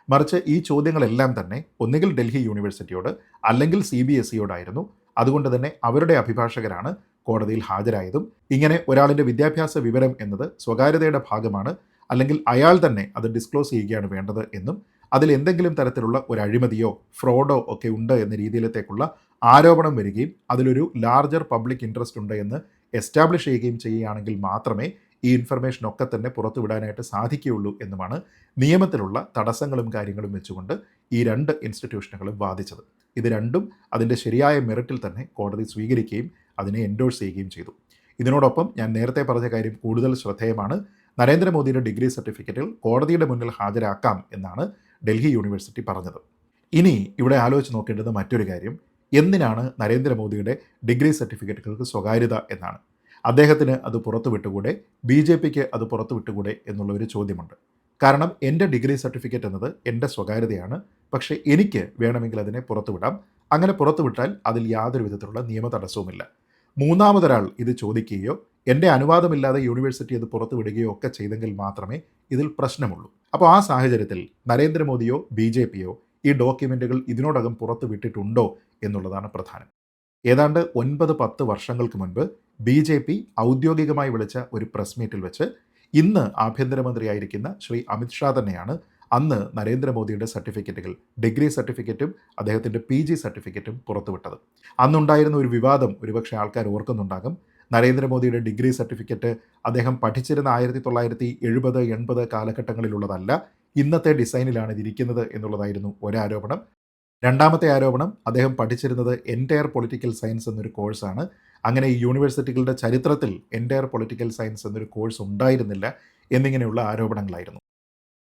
മറിച്ച് ഈ ചോദ്യങ്ങളെല്ലാം തന്നെ ഒന്നുകിൽ ഡൽഹി യൂണിവേഴ്സിറ്റിയോട് അല്ലെങ്കിൽ സി ബി എസ് സിയോടായിരുന്നു അതുകൊണ്ട് തന്നെ അവരുടെ അഭിഭാഷകരാണ് കോടതിയിൽ ഹാജരായതും. ഇങ്ങനെ ഒരാളിന്റെ വിദ്യാഭ്യാസ വിവരം എന്നത് സ്വകാര്യതയുടെ ഭാഗമാണ്. അല്ലെങ്കിൽ അയാൾ തന്നെ അത് ഡിസ്ക്ലോസ് ചെയ്യുകയാണ് വേണ്ടത് എന്നും അതിൽ എന്തെങ്കിലും തരത്തിലുള്ള ഒരു അഴിമതിയോ ഫ്രോഡോ ഒക്കെ ഉണ്ട് എന്ന രീതിയിലത്തേക്കുള്ള ആരോപണം വരികയും അതിലൊരു ലാർജർ പബ്ലിക് ഇൻട്രസ്റ്റ് ഉണ്ട് എന്ന് എസ്റ്റാബ്ലിഷ് ചെയ്യുകയും ചെയ്യുകയാണെങ്കിൽ മാത്രമേ ഈ ഇൻഫർമേഷൻ ഒക്കെ തന്നെ പുറത്തുവിടാനായിട്ട് സാധിക്കുകയുള്ളൂ എന്നുമാണ് നിയമത്തിലുള്ള തടസ്സങ്ങളും കാര്യങ്ങളും വെച്ചുകൊണ്ട് ഈ രണ്ട് ഇൻസ്റ്റിറ്റ്യൂഷനുകളും വാദിച്ചത്. ഇത് രണ്ടും അതിന്റെ ശരിയായ മെറിറ്റിൽ തന്നെ കോടതി സ്വീകരിക്കുകയും അതിനെ എൻഡോഴ്സ് ചെയ്യുകയും ചെയ്തു. ഇതിനോടൊപ്പം ഞാൻ നേരത്തെ പറഞ്ഞ കാര്യം കൂടുതൽ ശ്രദ്ധേയമാണ്. നരേന്ദ്രമോദിയുടെ ഡിഗ്രി സർട്ടിഫിക്കറ്റിൽ കോടതിയുടെ മുന്നിൽ ഹാജരാക്കാം എന്നാണ് ഡൽഹി യൂണിവേഴ്സിറ്റി പറഞ്ഞത്. ഇനി ഇവിടെ ആലോചിച്ച് നോക്കേണ്ടത് മറ്റൊരു കാര്യം. എന്തിനാണ് നരേന്ദ്രമോദിയുടെ ഡിഗ്രി സർട്ടിഫിക്കറ്റുകൾക്ക് സ്വകാര്യത എന്നാണ്. അദ്ദേഹത്തിന് അത് പുറത്തു വിട്ടുകൂടെ? ബി ജെ പിക്ക് അത് പുറത്തു വിട്ടുകൂടെ എന്നുള്ള ഒരു ചോദ്യമുണ്ട്. കാരണം എന്റെ ഡിഗ്രി സർട്ടിഫിക്കറ്റ് എന്നത് എന്റെ സ്വകാര്യതയാണ്. പക്ഷേ എനിക്ക് വേണമെങ്കിൽ അതിനെ പുറത്തുവിടാം അങ്ങനെ പുറത്തുവിട്ടാൽ അതിൽ യാതൊരു വിധത്തിലുള്ള നിയമ തടസ്സവുമില്ല മൂന്നാമതൊരാൾ ഇത് ചോദിക്കുകയോ എന്റെ അനുവാദമില്ലാതെ യൂണിവേഴ്സിറ്റി അത് പുറത്തുവിടുകയോ ഒക്കെ ചെയ്തെങ്കിൽ മാത്രമേ ഇതിൽ പ്രശ്നമുള്ളൂ. അപ്പോൾ ആ സാഹചര്യത്തിൽ നരേന്ദ്രമോദിയോ ബി ജെ പിയോ ഈ ഡോക്യുമെന്റുകൾ ഇതിനോടകം പുറത്തു വിട്ടിട്ടുണ്ടോ എന്നുള്ളതാണ് പ്രധാനം. ഏതാണ്ട് ഒൻപത് പത്ത് വർഷങ്ങൾക്ക് മുൻപ് ബി ജെ പി ഔദ്യോഗികമായി വിളിച്ച ഒരു പ്രസ് മീറ്റിൽ വെച്ച് ഇന്ന് ആഭ്യന്തരമന്ത്രിയായിരിക്കുന്ന ശ്രീ അമിത്ഷാ തന്നെയാണ് അന്ന് നരേന്ദ്രമോദിയുടെ സർട്ടിഫിക്കറ്റുകൾ ഡിഗ്രി സർട്ടിഫിക്കറ്റും അദ്ദേഹത്തിന്റെ പി ജി സർട്ടിഫിക്കറ്റും പുറത്തുവിട്ടത് അന്നുണ്ടായിരുന്ന ഒരു വിവാദം ഒരുപക്ഷെ ആൾക്കാർ ഓർക്കുന്നുണ്ടാകും. നരേന്ദ്രമോദിയുടെ ഡിഗ്രി സർട്ടിഫിക്കറ്റ് അദ്ദേഹം പഠിച്ചിരുന്ന ആയിരത്തി തൊള്ളായിരത്തി എഴുപത് എൺപത് കാലഘട്ടങ്ങളിലുള്ളതല്ല. ഇന്നത്തെ ഡിസൈനിലാണ് ഇതിരിക്കുന്നത് എന്നുള്ളതായിരുന്നു ഒരാരോപണം. രണ്ടാമത്തെ ആരോപണം അദ്ദേഹം പഠിച്ചിരുന്നത് എന്റയർ പൊളിറ്റിക്കൽ സയൻസ് എന്നൊരു കോഴ്സാണ് അങ്ങനെ ഈ യൂണിവേഴ്സിറ്റികളുടെ ചരിത്രത്തിൽ എന്റയർ പൊളിറ്റിക്കൽ സയൻസ് എന്നൊരു കോഴ്സ് ഉണ്ടായിരുന്നില്ല എന്നിങ്ങനെയുള്ള ആരോപണങ്ങളായിരുന്നു.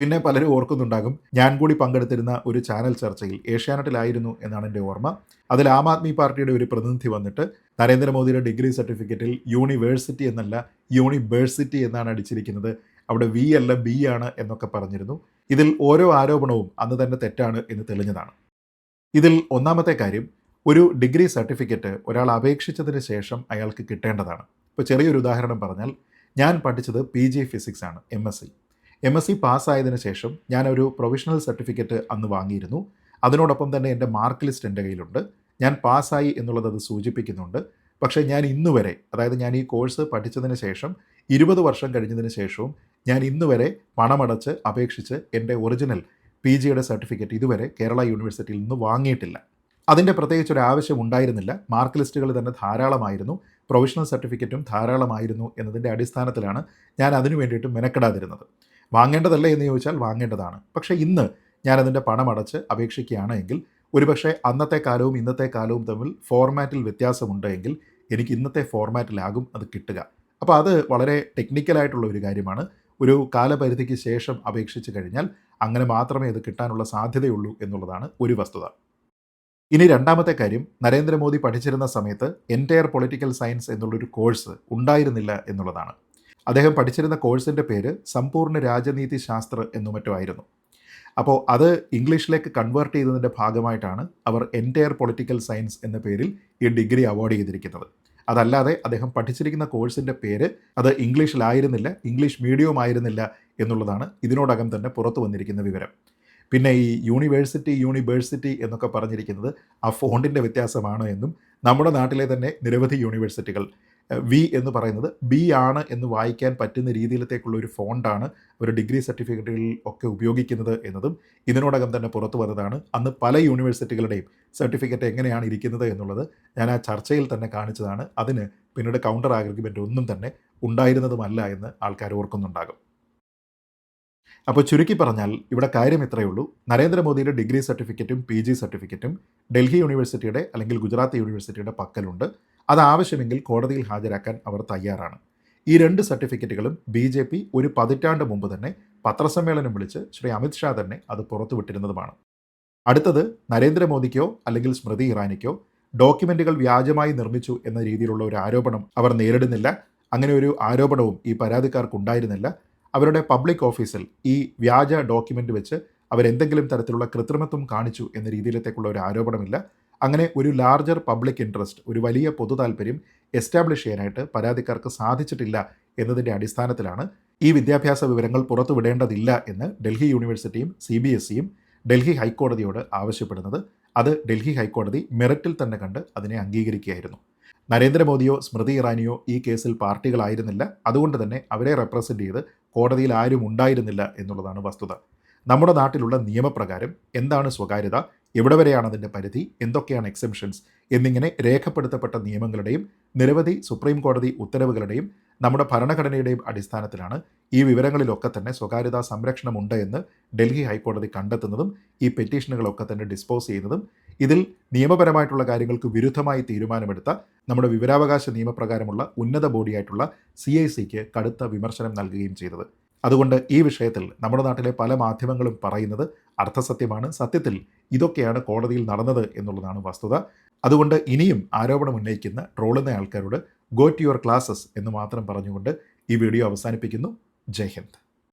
പിന്നെ പലരും ഓർക്കുന്നുണ്ടാകും ഞാൻ കൂടി പങ്കെടുത്തിരുന്ന ഒരു ചാനൽ ചർച്ചയിൽ ഏഷ്യാനെറ്റിലായിരുന്നു എന്നാണ് എന്റെ ഓർമ്മ. അതിൽ ആം ആദ്മി പാർട്ടിയുടെ ഒരു പ്രതിനിധി വന്നിട്ട് നരേന്ദ്രമോദിയുടെ ഡിഗ്രി സർട്ടിഫിക്കറ്റിൽ യൂണിവേഴ്സിറ്റി എന്നല്ല യൂണിവേഴ്സിറ്റി എന്നാണ് അടിച്ചിരിക്കുന്നത്. അവിടെ വി അല്ല ബി ആണ് എന്നൊക്കെ പറഞ്ഞിരുന്നു. ഇതിൽ ഓരോ ആരോപണവും അന്ന് തന്നെ തെറ്റാണ് എന്ന് തെളിഞ്ഞതാണ്. ഇതിൽ ഒന്നാമത്തെ കാര്യം ഒരു ഡിഗ്രി സർട്ടിഫിക്കറ്റ് ഒരാൾ അപേക്ഷിച്ചതിന് ശേഷം അയാൾക്ക് കിട്ടേണ്ടതാണ്. ഇപ്പോൾ ചെറിയൊരു ഉദാഹരണം പറഞ്ഞാൽ ഞാൻ പഠിച്ചത് പി ജി ഫിസിക്സ് ആണ് M S C. M S C പാസ്സായതിനു ശേഷം ഞാനൊരു പ്രൊവിഷണൽ സർട്ടിഫിക്കറ്റ് അന്ന് വാങ്ങിയിരുന്നു. അതിനോടൊപ്പം തന്നെ എന്റെ മാർക്ക് ലിസ്റ്റ് എന്റെ കയ്യിലുണ്ട്. ഞാൻ പാസ്സായി എന്നുള്ളത് അത് സൂചിപ്പിക്കുന്നുണ്ട്. പക്ഷേ ഞാൻ ഇന്ന് വരെ അതായത് ഞാൻ ഈ കോഴ്സ് പഠിച്ചതിന് ശേഷം ഇരുപത് വർഷം കഴിഞ്ഞതിന് ശേഷവും ഞാൻ ഇന്ന് വരെ പണമടച്ച് അപേക്ഷിച്ച് എന്റെ ഒറിജിനൽ പി ജിയുടെ സർട്ടിഫിക്കറ്റ് ഇതുവരെ കേരള യൂണിവേഴ്സിറ്റിയിൽ നിന്ന് വാങ്ങിയിട്ടില്ല. അതിന്റെ പ്രത്യേകിച്ച് ഒരു ആവശ്യം ഉണ്ടായിരുന്നില്ല. മാർക്ക് ലിസ്റ്റുകൾ തന്നെ ധാരാളമായിരുന്നു. പ്രൊവിഷണൽ സർട്ടിഫിക്കറ്റും ധാരാളമായിരുന്നു എന്നതിന്റെ അടിസ്ഥാനത്തിലാണ് ഞാൻ അതിനു വേണ്ടിയിട്ട് മെനക്കെടാതിരുന്നത്. വാങ്ങേണ്ടതല്ലേ എന്ന് ചോദിച്ചാൽ വാങ്ങേണ്ടതാണ്. പക്ഷേ ഇന്ന് ഞാനതിന്റെ പണം അടച്ച് അപേക്ഷിക്കുകയാണ് എങ്കിൽ ഒരുപക്ഷെ അന്നത്തെ കാലവും ഇന്നത്തെ കാലവും തമ്മിൽ ഫോർമാറ്റിൽ വ്യത്യാസമുണ്ട് എങ്കിൽ എനിക്ക് ഇന്നത്തെ ഫോർമാറ്റിലാകും അത് കിട്ടുക. അപ്പോൾ അത് വളരെ ടെക്നിക്കലായിട്ടുള്ള ഒരു കാര്യമാണ്. ഒരു കാലപരിധിക്ക് ശേഷം അപേക്ഷിച്ച് കഴിഞ്ഞാൽ അങ്ങനെ മാത്രമേ ഇത് കിട്ടാനുള്ള സാധ്യതയുള്ളൂ എന്നുള്ളതാണ് ഒരു വസ്തുത. ഇനി രണ്ടാമത്തെ കാര്യം നരേന്ദ്രമോദി പഠിച്ചിരുന്ന സമയത്ത് എന്റയർ പൊളിറ്റിക്കൽ സയൻസ് എന്നുള്ളൊരു കോഴ്സ് ഉണ്ടായിരുന്നില്ല എന്നുള്ളതാണ്. അദ്ദേഹം പഠിച്ചിരുന്ന കോഴ്സിന്റെ പേര് സമ്പൂർണ രാജനീതി ശാസ്ത്ര എന്നു മറ്റുമായിരുന്നു. അപ്പോൾ അത് ഇംഗ്ലീഷിലേക്ക് കൺവേർട്ട് ചെയ്തതിന്റെ ഭാഗമായിട്ടാണ് അവർ എന്റയർ പൊളിറ്റിക്കൽ സയൻസ് എന്ന പേരിൽ ഈ ഡിഗ്രി അവാർഡ് ചെയ്തിരിക്കുന്നത്. അതല്ലാതെ അദ്ദേഹം പഠിച്ചിരിക്കുന്ന കോഴ്സിന്റെ പേര് അത് ഇംഗ്ലീഷിലായിരുന്നില്ല ഇംഗ്ലീഷ് മീഡിയവും ആയിരുന്നില്ല എന്നുള്ളതാണ് ഇതിനോടകം തന്നെ പുറത്തു വന്നിരിക്കുന്ന വിവരം. പിന്നെ ഈ യൂണിവേഴ്സിറ്റി യൂണിവേഴ്സിറ്റി എന്നൊക്കെ പറഞ്ഞിരിക്കുന്നത് ആ ഫോണ്ടിന്റെ വ്യത്യാസമാണ് എന്നും നമ്മുടെ നാട്ടിലെ തന്നെ നിരവധി യൂണിവേഴ്സിറ്റികൾ വി എന്ന് പറയുന്നത് ബി ആണ് എന്ന് വായിക്കാൻ പറ്റുന്ന രീതിയിലത്തേക്കുള്ള ഒരു ഫോണ്ടാണ് ഒരു ഡിഗ്രി സർട്ടിഫിക്കറ്റുകളിൽ ഒക്കെ ഉപയോഗിക്കുന്നത് എന്നതും ഇതിനോടകം തന്നെ പുറത്തു വന്നതാണ്. അന്ന് പല യൂണിവേഴ്സിറ്റികളുടെയും സർട്ടിഫിക്കറ്റ് എങ്ങനെയാണ് ഇരിക്കുന്നത് എന്നുള്ളത് ഞാൻ ആ ചർച്ചയിൽ തന്നെ കാണിച്ചതാണ്. അതിന് പിന്നീട് കൗണ്ടർ ആർഗ്യുമെന്റ് ഒന്നും തന്നെ ഉണ്ടായിരുന്നതുമല്ല എന്ന് ആൾക്കാർ ഓർക്കുന്നുണ്ടാകും. അപ്പോൾ ചുരുക്കി പറഞ്ഞാൽ ഇവിടെ കാര്യം ഇത്രയേ ഉള്ളൂ. നരേന്ദ്രമോദിയുടെ ഡിഗ്രി സർട്ടിഫിക്കറ്റും പി ജി സർട്ടിഫിക്കറ്റും ഡൽഹി യൂണിവേഴ്സിറ്റിയുടെ അല്ലെങ്കിൽ ഗുജറാത്ത് യൂണിവേഴ്സിറ്റിയുടെ പക്കലുണ്ട്. അത് ആവശ്യമെങ്കിൽ കോടതിയിൽ ഹാജരാക്കാൻ അവർ തയ്യാറാണ്. ഈ രണ്ട് സർട്ടിഫിക്കറ്റുകളും ബി ജെ പി ഒരു പതിറ്റാണ്ട് മുമ്പ് തന്നെ പത്രസമ്മേളനം വിളിച്ച് ശ്രീ അമിത്ഷാ തന്നെ അത് പുറത്തുവിട്ടിരുന്നതുമാണ് അടുത്തത് നരേന്ദ്രമോദിക്കോ അല്ലെങ്കിൽ സ്മൃതി ഇറാനിക്കോ ഡോക്യുമെന്റുകൾ വ്യാജമായി നിർമ്മിച്ചു എന്ന രീതിയിലുള്ള ഒരു ആരോപണം അവർ നേരിടുന്നില്ല. അങ്ങനെ ഒരു ആരോപണവും ഈ പരാതിക്കാർക്കുണ്ടായിരുന്നില്ല. അവരുടെ പബ്ലിക് ഓഫീസിൽ ഈ വ്യാജ ഡോക്യുമെന്റ് വെച്ച് അവരെന്തെങ്കിലും തരത്തിലുള്ള കൃത്രിമത്വം കാണിച്ചു എന്ന രീതിയിലത്തേക്കുള്ള ഒരു ആരോപണമില്ല. അങ്ങനെ ഒരു ലാർജർ പബ്ലിക് ഇൻട്രസ്റ്റ് ഒരു വലിയ പൊതു താല്പര്യം എസ്റ്റാബ്ലിഷ് ചെയ്യാനായിട്ട് പരാതിക്കാർക്ക് സാധിച്ചിട്ടില്ല എന്നതിന്റെ അടിസ്ഥാനത്തിലാണ് ഈ വിദ്യാഭ്യാസ വിവരങ്ങൾ പുറത്തുവിടേണ്ടതില്ല എന്ന് ഡൽഹി യൂണിവേഴ്സിറ്റിയും സി ബി എസ് സിയും ഡൽഹി ഹൈക്കോടതിയോട് ആവശ്യപ്പെടുന്നത്. അത് ഡൽഹി ഹൈക്കോടതി മെറിറ്റിൽ തന്നെ കണ്ട് അതിനെ അംഗീകരിക്കുകയായിരുന്നു. നരേന്ദ്രമോദിയോ സ്മൃതി ഇറാനിയോ ഈ കേസിൽ പാർട്ടികളായിരുന്നില്ല. അതുകൊണ്ട് തന്നെ അവരെ റെപ്രസെന്റ് ചെയ്ത് കോടതിയിൽ ആരും ഉണ്ടായിരുന്നില്ല എന്നുള്ളതാണ് വസ്തുത. നമ്മുടെ നാട്ടിലുള്ള നിയമപ്രകാരം എന്താണ് സ്വകാര്യത എവിടെ വരെയാണ് അതിന്റെ പരിധി എന്തൊക്കെയാണ് എക്സെംഷൻസ് എന്നിങ്ങനെ രേഖപ്പെടുത്തപ്പെട്ട നിയമങ്ങളുടെയും നിരവധി സുപ്രീം കോടതി ഉത്തരവുകളുടെയും നമ്മുടെ ഭരണഘടനയുടെയും അടിസ്ഥാനത്തിലാണ് ഈ വിവരങ്ങളിലൊക്കെ തന്നെ സ്വകാര്യതാ സംരക്ഷണമുണ്ട് എന്ന് ഡൽഹി ഹൈക്കോടതി കണ്ടെത്തുന്നതും ഈ പെറ്റീഷനുകളൊക്കെ തന്നെ ഡിസ്പോസ് ചെയ്യുന്നതും ഇതിൽ നിയമപരമായിട്ടുള്ള കാര്യങ്ങൾക്ക് വിരുദ്ധമായി തീരുമാനമെടുത്ത നമ്മുടെ വിവരാവകാശ നിയമപ്രകാരമുള്ള ഉന്നത ബോഡിയായിട്ടുള്ള സി ഐ സിക്ക് കടുത്ത വിമർശനം നൽകുകയും ചെയ്തത്. അതുകൊണ്ട് ഈ വിഷയത്തിൽ നമ്മുടെ നാട്ടിലെ പല മാധ്യമങ്ങളും പറയുന്നത് അർത്ഥസത്യമാണ്. സത്യത്തിൽ ഇതൊക്കെയാണ് കോടതിയിൽ നടന്നത് എന്നുള്ളതാണ് വസ്തുത. അതുകൊണ്ട് ഇനിയും ആരോപണം ഉന്നയിക്കുന്ന ട്രോളുന്ന ആൾക്കാരോട് ഗോ ടു യുവർ ക്ലാസ്സസ് എന്ന് മാത്രം പറഞ്ഞുകൊണ്ട് ഈ വീഡിയോ അവസാനിപ്പിക്കുന്നു. ജയ് ഹിന്ദ്.